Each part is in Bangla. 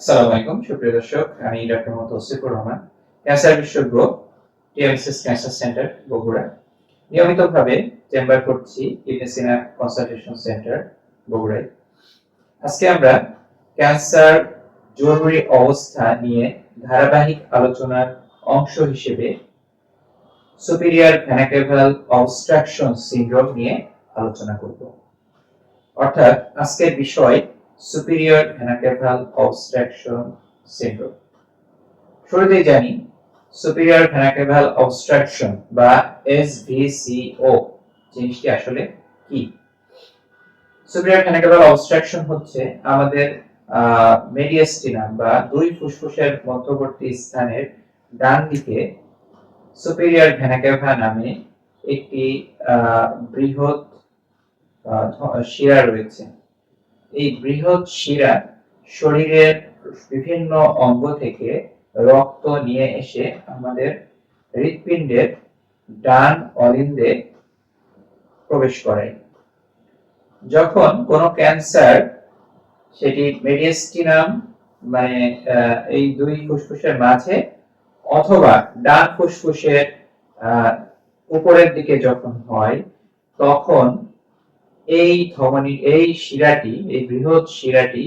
আসসালামু আলাইকুম, সুপ্রিয় দর্শক, আমি ডক্টর মোহাম্মদ তৌসিফুর রহমান, ক্যান্সার বিশেষজ্ঞ টিএমএসএস ক্যান্সার সেন্টার, বগুড়া। নিয়মিতভাবে চেম্বার করছি ইবনেসিনা কনসালটেশন সেন্টার, বগুড়ায়। আজকে আমরা ক্যান্সার জরুরি অবস্থা নিয়ে ধারাবাহিক আলোচনার অংশ হিসেবে সুপিরিয়র ভ্যানাকেভাল অবস্ট্রাকশন সিনড্রোম নিয়ে আলোচনা করব। অর্থাৎ আজকের বিষয় superior vena-caval obstruction syndrome শুরুতেই জানি superior vena-caval obstruction বা SVCO জিনিসটি আসলে কি superior vena-caval obstruction হচ্ছে আমাদের মেডিয়াস্টিনাম বা দুই ফুসফুসের মধ্যবর্তী স্থানের ডান দিকে superior vena-cava নামে একটি বৃহৎ শিরা রয়েছে এই বৃহৎ শিরা শরীরের বিভিন্ন অঙ্গ থেকে রক্ত নিয়ে এসে আমাদের হৃৎপিণ্ডের ডান অলিন্দে প্রবেশ করায় যখন কোনো ক্যান্সার, সেটি মেডিয়াস্টিনাম মানে এই দুই ফুসফুসের মাঝে, অথবা ডান ফুসফুসের উপরের দিকে যখন হয়, তখন এই ধমনী, এই শিরাটি, এই বৃহৎ শিরাটি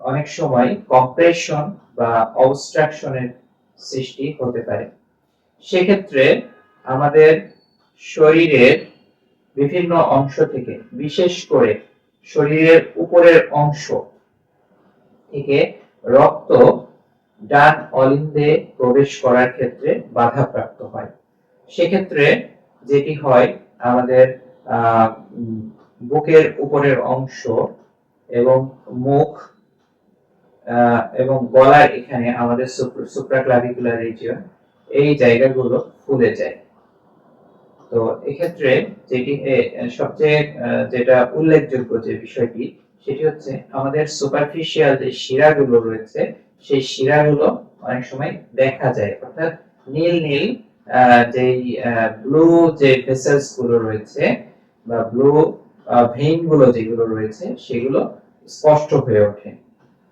অনেক সময় কম্প্রেশন বা অবস্ট্রাকশনের সৃষ্টি হতে পারে। সেক্ষেত্রে আমাদের শরীরের বিভিন্ন অংশ থেকে, বিশেষ করে শরীরের উপরের অংশ থেকে রক্ত ডান অলিন্দে প্রবেশ করার ক্ষেত্রে বাধাপ্রাপ্ত হয়। সেক্ষেত্রে যেটি হয় আমাদের বুকের উপরের অংশ এবং মুখ এবং গলার এখানে আমাদের সুপ্রাক্লাভিকুলার রিজিয়ন এই জায়গাগুলো ফুলে যায়। তো এক্ষেত্রে যেটি সবচেয়ে যেটা উল্লেখযোগ্য যে বিষয়টি, সেটি হচ্ছে আমাদের সুপারফিশিয়াল যে শিরাগুলো রয়েছে, সেই শিরাগুলো অনেক সময় দেখা যায়। অর্থাৎ নীল নীল যেই ব্লু যে ভেসেলসগুলো রয়েছে বা ব্লু ভেইনগুলো যেগুলো রয়েছে, সেগুলো স্পষ্ট হয়ে ওঠে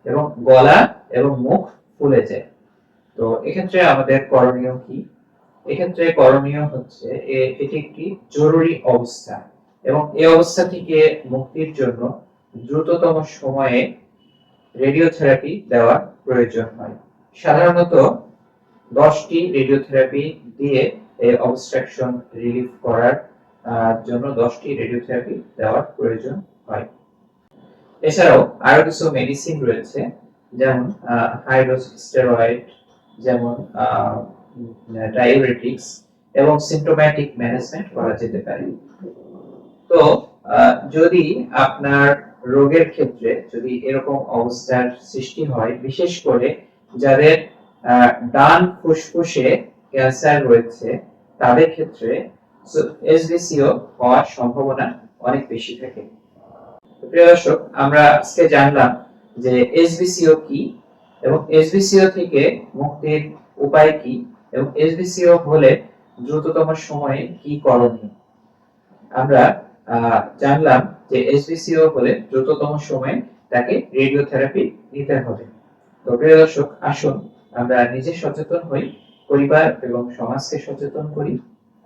এবং গলা এবং মুখ ফুলে যায়। তো এক্ষেত্রে আমাদের করণীয় কি? এক্ষেত্রে করণীয় হচ্ছে এটি একটি জরুরি অবস্থা এবং এই অবস্থা থেকে মুক্তির জন্য দ্রুততম সময়ে রেডিওথেরাপি দেওয়ার প্রয়োজন হয়। সাধারণত দশটি রেডিওথেরাপি দিয়ে এই অবস্ট্রাকশন রিলিফ করার জন্য দশটি রেডিওথেরাপি দেওয়ার প্রয়োজন হয়। এছাড়াও আরও কিছু মেডিসিন রয়েছে, যেমন হাইড্রোস স্টেরয়েড যেমন ডায়াবেটিক্স এবং সিমটোম্যাটিক ম্যানেজমেন্ট করা যেতে পারে। তো যদি আপনার রোগের ক্ষেত্রে যদি এরকম অবস্থার সৃষ্টি হয়, বিশেষ করে যাদের ডান ফুসফুসে ক্যান্সার রয়েছে, তাদের ক্ষেত্রে এসবিসিও হওয়ার সম্ভাবনা অনেক বেশি থাকে। প্রিয় দর্শক, আমরা আজকে জানলাম যে এসবিসিও কি এবং এসবিসিও থেকে মুক্তির উপায় কি এবং হলে দ্রুততম সময়ে কি করণীয়? আমরা জানলাম যে হলে দ্রুততম সময়ে তাকে রেডিওথেরাপি নিতে হবে। তো প্রিয় দর্শক, আসুন আমরা নিজে সচেতন হই, পরিবার এবং সমাজকে সচেতন করি।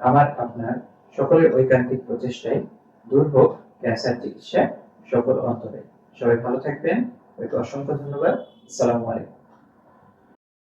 আমার আপনার সকলের ঐকান্তিক প্রচেষ্টায় দূর হোক, ক্যান্সার চিকিৎসা সকল অন্তরে। সবাই ভালো থাকবেন। অসংখ্য ধন্যবাদ। আসসালামু আলাইকুম।